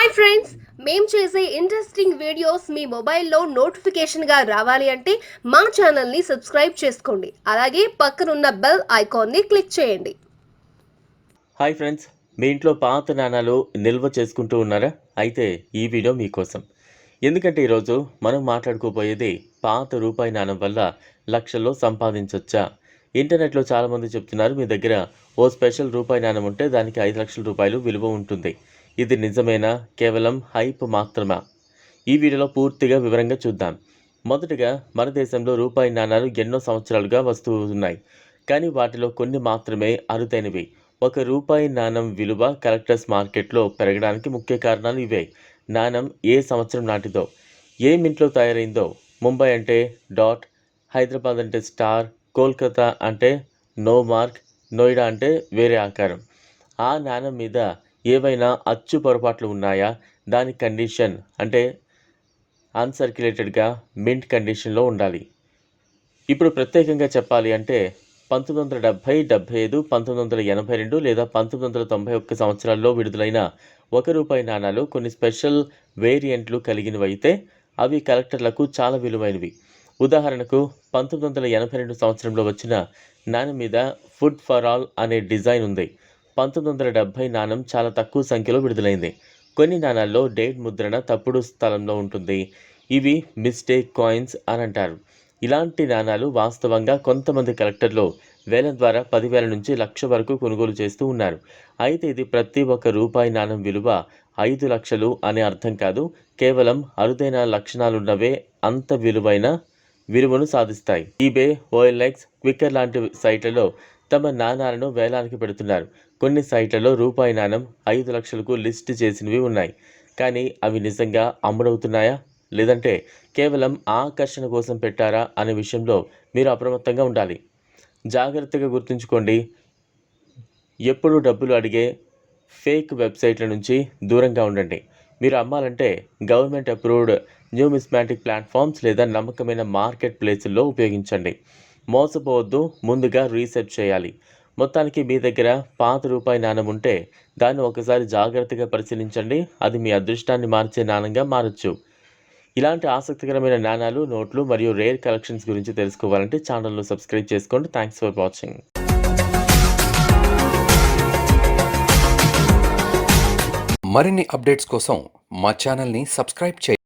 Hi friends మేము చేసే interesting videos మీ మొబైల్లో నోటిఫికేషన్గా రావాలి అంటే మా ఛానల్ని సబ్స్క్రైబ్ చేసుకోండి. అలాగే పక్కనున్న బెల్ ఐకాన్ని క్లిక్ చేయండి. హాయ్ ఫ్రెండ్స్ మీ ఇంట్లో పాత నాణాలు నిల్వ చేసుకుంటూ ఉన్నారా? అయితే ఈ వీడియో మీకోసం ఎందుకంటే ఈరోజు మనం మాట్లాడుకోబోయేది పాత రూపాయి నాణం వల్ల లక్షల్లో సంపాదించవచ్చా ఇంటర్నెట్లో చాలామంది చెప్తున్నారు మీ దగ్గర ఓ స్పెషల్ రూపాయి నాణం ఉంటే దానికి ఐదు లక్షల రూపాయలు విలువ ఉంటుంది. ఇది నిజమేనా? కేవలం హైప్ మాత్రమా? ఈ వీడియోలో పూర్తిగా వివరంగా చూద్దాం. మొదటగా మన దేశంలో రూపాయి నాణాలు ఎన్నో సంవత్సరాలుగా వస్తూ ఉన్నాయి కానీ వాటిలో కొన్ని మాత్రమే అరుదైనవి. ఒక రూపాయి నాణం విలువ కలెక్టర్స్ మార్కెట్లో పెరగడానికి ముఖ్య కారణాలు ఇవే. నాణం ఏ సంవత్సరం నాటిదో ఏ మింట్లో తయారైందో ముంబై అంటే డాట్ హైదరాబాద్ అంటే స్టార్ కోల్కతా అంటే నో మార్క్ నోయిడా అంటే వేరే ఆకారం. ఆ నాణం మీద ఏవైనా అచ్చు పొరపాట్లు ఉన్నాయా? దాని కండిషన్ అంటే అన్సర్క్యులేటెడ్గా మింట్ కండిషన్లో ఉండాలి. ఇప్పుడు ప్రత్యేకంగా చెప్పాలి అంటే పంతొమ్మిది వందల డెబ్భై డెబ్భై ఐదు పంతొమ్మిది వందల ఎనభై రెండు లేదా పంతొమ్మిది వందల తొంభై ఒక్క సంవత్సరాల్లో విడుదలైన ఒక రూపాయి నాణాలు కొన్ని స్పెషల్ వేరియంట్లు కలిగినవైతే అవి కలెక్టర్లకు చాలా విలువైనవి. ఉదాహరణకు పంతొమ్మిది వందల ఎనభై రెండు సంవత్సరంలో వచ్చిన నాణ్యం మీద ఫుడ్ ఫర్ ఆల్ అనే డిజైన్ ఉంది. పంతొమ్మిది వందల డెబ్భై నాణం చాలా తక్కువ సంఖ్యలో విడుదలైంది. కొన్ని నాణాల్లో డేట్ ముద్రణ తప్పుడు స్థలంలో ఉంటుంది. ఇవి మిస్టేక్ కాయిన్స్ అని అంటారు. ఇలాంటి నాణాలు వాస్తవంగా కొంతమంది కలెక్టర్లు వేల ద్వారా పదివేల నుంచి లక్ష వరకు కొనుగోలు చేస్తూ ఉన్నారు. అయితే ఇది ప్రతి ఒక్క రూపాయి నాణం విలువ ఐదు లక్షలు అనే అర్థం కాదు. కేవలం అరుదైన లక్షణాలున్నవే అంత విలువైన విలువను సాధిస్తాయి. ఈబే ఓఎల్ఎక్స్ క్విక్కర్ లాంటి సైట్లలో తమ నాణాలను వేలానికి పెడుతున్నారు. కొన్ని సైట్లలో రూపాయి నాణం ఐదు లక్షలకు లిస్ట్ చేసినవి ఉన్నాయి. కానీ అవి నిజంగా అమ్ముడవుతున్నాయా లేదంటే కేవలం ఆకర్షణ కోసం పెట్టారా అనే విషయంలో మీరు అప్రమత్తంగా ఉండాలి. జాగ్రత్తగా గుర్తుంచుకోండి ఎప్పుడు డబ్బులు అడిగే ఫేక్ వెబ్సైట్ల నుంచి దూరంగా ఉండండి. మీరు అమ్మాలంటే గవర్నమెంట్ అప్రూవ్డ్ న్యూమిస్మాటిక్ ప్లాట్ఫామ్స్ లేదా నమ్మకమైన మార్కెట్ ప్లేసుల్లో ఉపయోగించండి. మోసపోవద్దు ముందుగా రీసెర్చ్ చేయాలి. మొత్తానికి మీ దగ్గర పాత రూపాయి నాణం ఉంటే దాన్ని ఒకసారి జాగ్రత్తగా పరిశీలించండి. అది మీ అదృష్టాన్ని మార్చే నాణంగా మారచ్చు. ఇలాంటి ఆసక్తికరమైన నాణాలు నోట్లు మరియు రేర్ కలెక్షన్స్ గురించి తెలుసుకోవాలంటే ఛానల్ను సబ్స్క్రైబ్ చేసుకోండి. థ్యాంక్స్ ఫర్ వాచింగ్ మరిన్ని అప్డేట్స్ కోసం మా ఛానల్ని సబ్స్క్రైబ్ చేయండి.